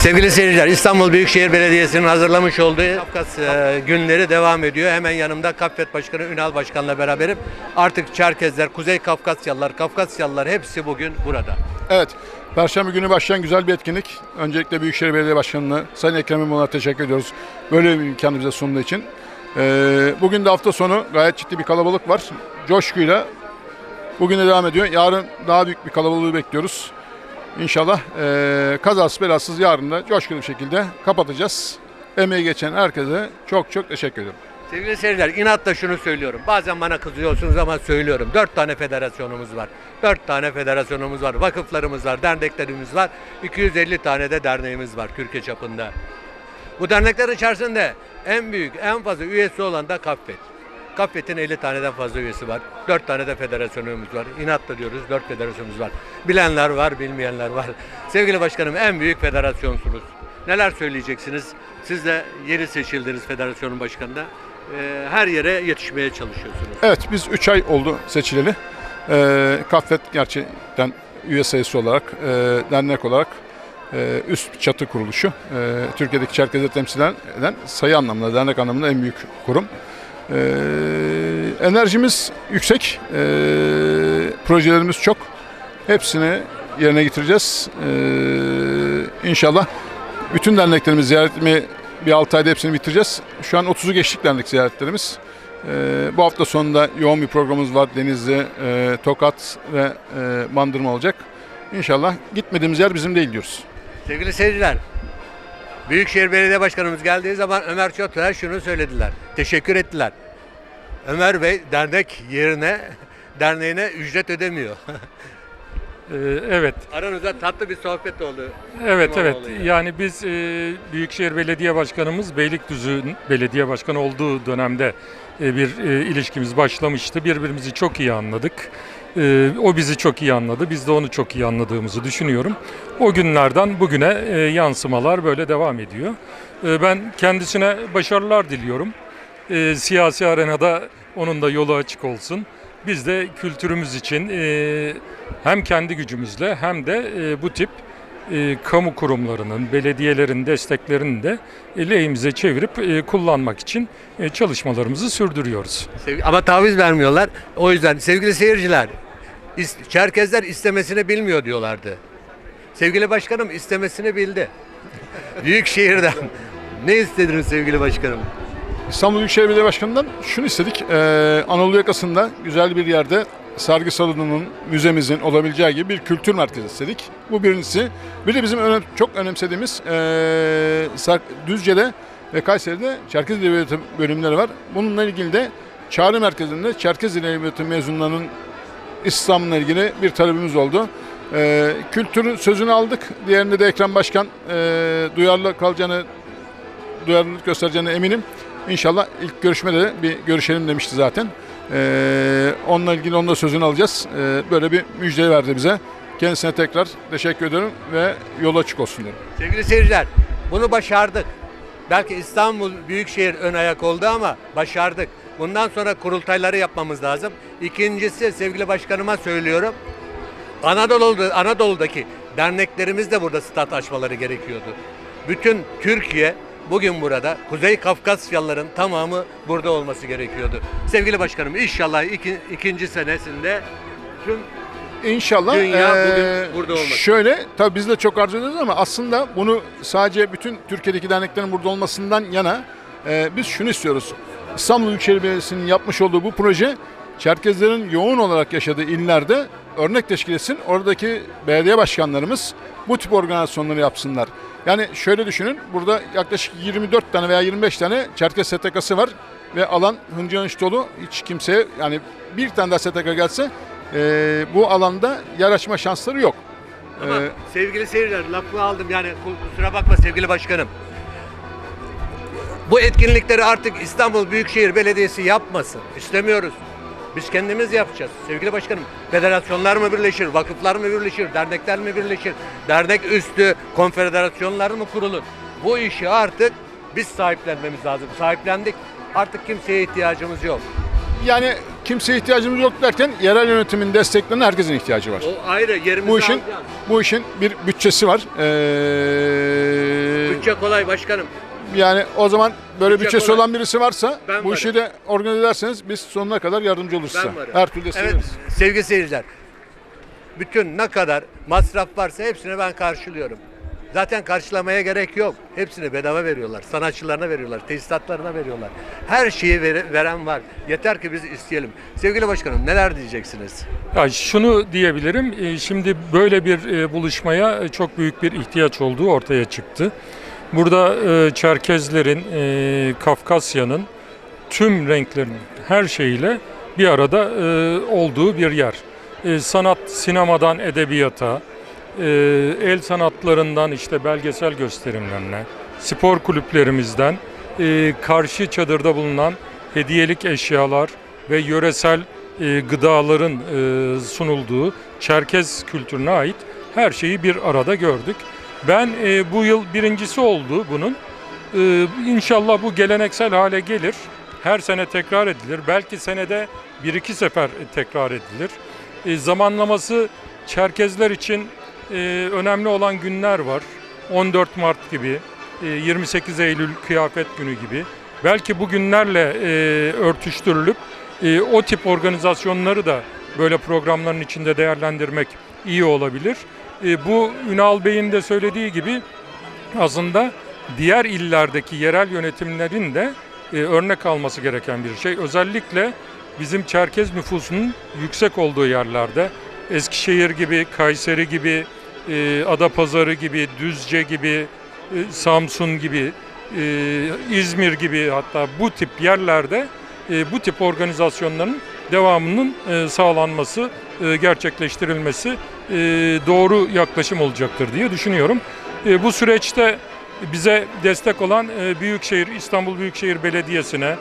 Sevgili seyirciler, İstanbul Büyükşehir Belediyesi'nin hazırlamış olduğu Kafkas e, günleri devam ediyor. Hemen yanımda Kaffet Başkanı Ünal Başkan'la beraberim. Artık Çerkezler, Kuzey Kafkasyalılar, Kafkasyalılar hepsi bugün burada. Evet, Perşembe günü başlayan güzel bir etkinlik. Öncelikle Büyükşehir Belediye Başkanı'na, Sayın Ekrem İmamoğlu'na teşekkür ediyoruz. Böyle bir imkanı bize sunduğu için. Ee, bugün de hafta sonu gayet ciddi bir kalabalık var. Coşkuyla bugün de devam ediyor. Yarın daha büyük bir kalabalığı bekliyoruz. İnşallah ee, kazasız belasız yarın da coşkulu bir şekilde kapatacağız. Emeği geçen herkese çok çok teşekkür ediyorum. Sevgili seyirciler, inatla şunu söylüyorum. Bazen bana kızıyorsunuz ama söylüyorum. Dört tane federasyonumuz var. Dört tane federasyonumuz var. Vakıflarımız var, derneklerimiz var. 250 tane de derneğimiz var Türkiye çapında. Bu dernekler içerisinde en büyük, en fazla üyesi olan da Kaffet. Kaffet'in 50 taneden fazla üyesi var. 4 tane de federasyonumuz var. İnatla diyoruz 4 federasyonumuz var. Bilenler var, bilmeyenler var. Sevgili başkanım en büyük federasyonsunuz. Neler söyleyeceksiniz? Siz de yeni seçildiniz federasyonun başkanına. Ee, her yere yetişmeye çalışıyorsunuz. Evet biz 3 ay oldu seçileli. Ee, Kaffet gerçekten üye sayısı olarak, e, dernek olarak e, üst çatı kuruluşu. E, Türkiye'deki Çerkezleri temsil eden sayı anlamında, dernek anlamında en büyük kurum. E, enerjimiz yüksek, e, projelerimiz çok. Hepsini yerine getireceğiz. E, inşallah bütün derneklerimizi ziyaret etmeyi bir 6 ayda hepsini bitireceğiz. Şu an 30'u geçtik dernek ziyaretlerimiz. Ee, bu hafta sonunda yoğun bir programımız var. Denizli, e, Tokat ve e, Bandırma olacak. İnşallah gitmediğimiz yer bizim değil diyoruz. Sevgili seyirciler, Büyükşehir Belediye Başkanımız geldiği zaman Ömer Çöpler şunu söylediler. Teşekkür ettiler. Ömer Bey dernek yerine derneğine ücret ödemiyor. Ee, Evet, Aranızda tatlı bir sohbet oldu. evet, evet. İmamoğlu'yla. Yani biz e, Büyükşehir Belediye Başkanımız Beylikdüzü'nün belediye başkanı olduğu dönemde e, bir e, ilişkimiz başlamıştı. Birbirimizi çok iyi anladık. E, O bizi çok iyi anladı. Biz de onu çok iyi anladığımızı düşünüyorum. O günlerden bugüne e, yansımalar böyle devam ediyor. E, Ben kendisine başarılar diliyorum. E, Siyasi arenada onun da yolu açık olsun. Biz de kültürümüz için e, hem kendi gücümüzle hem de e, bu tip e, kamu kurumlarının, belediyelerin desteklerini de e, lehimize çevirip e, kullanmak için e, çalışmalarımızı sürdürüyoruz. Ama taviz vermiyorlar. O yüzden sevgili seyirciler, is- Çerkezler istemesini bilmiyor diyorlardı. Sevgili başkanım istemesini bildi. Büyükşehir'den. ne istediniz sevgili başkanım? İstanbul Büyükşehir Belediye Başkanı'ndan şunu istedik. Ee, Anadolu yakasında güzel bir yerde sergi salonunun, müzemizin olabileceği gibi bir kültür merkezi istedik. Bu birincisi. Bir de bizim önem- çok önemsediğimiz Sar- Düzce'de ve Kayseri'de Çerkez Edebiyatı bölümleri var. Bununla ilgili de Çağrı Merkezi'nde Çerkez Edebiyatı mezunlarının İslam'la ilgili bir talebimiz oldu. Ee, kültürün sözünü aldık. Diğerinde de Ekrem Başkan ee, duyarlı kalacağını duyarlılık göstereceğine eminim. İnşallah ilk görüşmede de bir görüşelim demişti zaten. Ee, onunla ilgili onun da sözünü alacağız. Ee, böyle bir müjde verdi bize. Kendisine tekrar teşekkür ediyorum ve yol açık olsun diyorum. Sevgili seyirciler, bunu başardık. Belki İstanbul Büyükşehir ön ayak oldu ama başardık. Bundan sonra kurultayları yapmamız lazım. İkincisi sevgili başkanıma söylüyorum. Anadolu'da, Anadolu'daki derneklerimiz de burada stat açmaları gerekiyordu. Bütün Türkiye bugün burada. Kuzey Kafkasyalıların tamamı burada olması gerekiyordu. Sevgili başkanım inşallah iki, ikinci senesinde tüm İnşallah Dünya bugün burada olması. Şöyle tabii biz de çok arzu ediyoruz ama aslında bunu sadece bütün Türkiye'deki derneklerin burada olmasından yana eee, biz şunu istiyoruz. İstanbul Büyükşehir Belediyesi'nin yapmış olduğu bu proje Çerkezlerin yoğun olarak yaşadığı illerde örnek teşkil etsin. Oradaki belediye başkanlarımız bu tip organizasyonları yapsınlar. Yani şöyle düşünün burada yaklaşık 24 tane veya 25 tane Çerkez STK'sı var ve alan hınca hınç dolu. Hiç kimseye yani bir tane daha STK gelse ee, bu alanda yer açma şansları yok. Ama Ee, sevgili seyirciler lafını aldım yani ku- kusura bakma sevgili başkanım. Bu etkinlikleri artık İstanbul Büyükşehir Belediyesi yapmasın. İstemiyoruz. Biz kendimiz yapacağız. Sevgili başkanım, federasyonlar mı birleşir, vakıflar mı birleşir, dernekler mi birleşir, dernek üstü konfederasyonlar mı kurulur? Bu işi artık biz sahiplenmemiz lazım. Sahiplendik. Artık kimseye ihtiyacımız yok. yani kimseye ihtiyacımız yok derken yerel yönetimin desteklerine herkesin ihtiyacı var. O ayrı yerimizi Bu işin alacağız. bu işin bir bütçesi var. Ee, Bütçe kolay başkanım. Yani o zaman böyle Bütçe bütçesi olan birisi varsa Ben bu varım. işi de organize ederseniz biz sonuna kadar yardımcı oluruz Ben size. varım. Her türlü Evet veririz. sevgili seyirciler. Bütün ne kadar masraf varsa hepsini ben karşılıyorum. Zaten karşılamaya gerek yok. Hepsini bedava veriyorlar. Sanatçılarına veriyorlar. Tesisatlarına veriyorlar. Her şeyi vere- veren var. Yeter ki biz isteyelim. Sevgili başkanım neler diyeceksiniz? Ya şunu diyebilirim, e, şimdi böyle bir e, buluşmaya e, çok büyük bir ihtiyaç olduğu ortaya çıktı. Burada e, Çerkezlerin, e, Kafkasya'nın tüm renklerin her şeyiyle bir arada e, olduğu bir yer. E, Sanat, sinemadan edebiyata, e, el sanatlarından işte belgesel gösterimlerine, spor kulüplerimizden e, karşı çadırda bulunan hediyelik eşyalar ve yöresel e, gıdaların e, sunulduğu Çerkez kültürüne ait her şeyi bir arada gördük. Ben e, bu yıl birincisi oldu bunun. E, inşallah bu geleneksel hale gelir. Her sene tekrar edilir. Belki senede bir iki sefer tekrar edilir. E, zamanlaması Çerkezler için e, önemli olan günler var. 14 Mart gibi, e, 28 Eylül kıyafet günü gibi. Belki bu günlerle e, örtüştürülüp e, o tip organizasyonları da böyle programların içinde değerlendirmek iyi olabilir. E, bu Ünal Bey'in de söylediği gibi aslında diğer illerdeki yerel yönetimlerin de e, örnek alması gereken bir şey. Özellikle bizim Çerkez nüfusunun yüksek olduğu yerlerde Eskişehir gibi, Kayseri gibi, e, Adapazarı gibi, Düzce gibi, e, Samsun gibi, e, İzmir gibi hatta bu tip yerlerde e, bu tip organizasyonların devamının e, sağlanması, e, gerçekleştirilmesi e, doğru yaklaşım olacaktır diye düşünüyorum. E, bu süreçte bize destek olan e, Büyükşehir, İstanbul Büyükşehir Belediyesi'ne,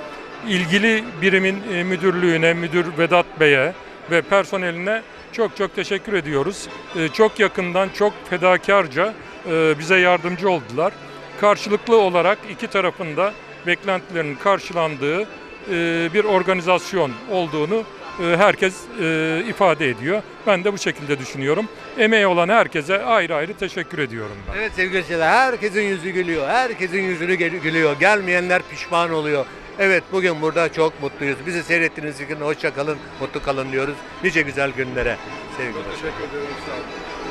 ilgili birimin müdürlüğüne, müdür Vedat Bey'e ve personeline çok çok teşekkür ediyoruz. Çok yakından, çok fedakarca bize yardımcı oldular. Karşılıklı olarak iki tarafında beklentilerinin karşılandığı bir organizasyon olduğunu herkes e, ifade ediyor. Ben de bu şekilde düşünüyorum. Emeği olan herkese ayrı ayrı teşekkür ediyorum ben. Evet sevgili seyirciler herkesin yüzü gülüyor. Herkesin yüzünü gülüyor. Gelmeyenler pişman oluyor. Evet bugün burada çok mutluyuz. Bizi seyrettiğiniz için hoşça kalın, mutlu kalın diyoruz. Nice güzel günlere sevgiler. Teşekkür ederim. Sağ olun.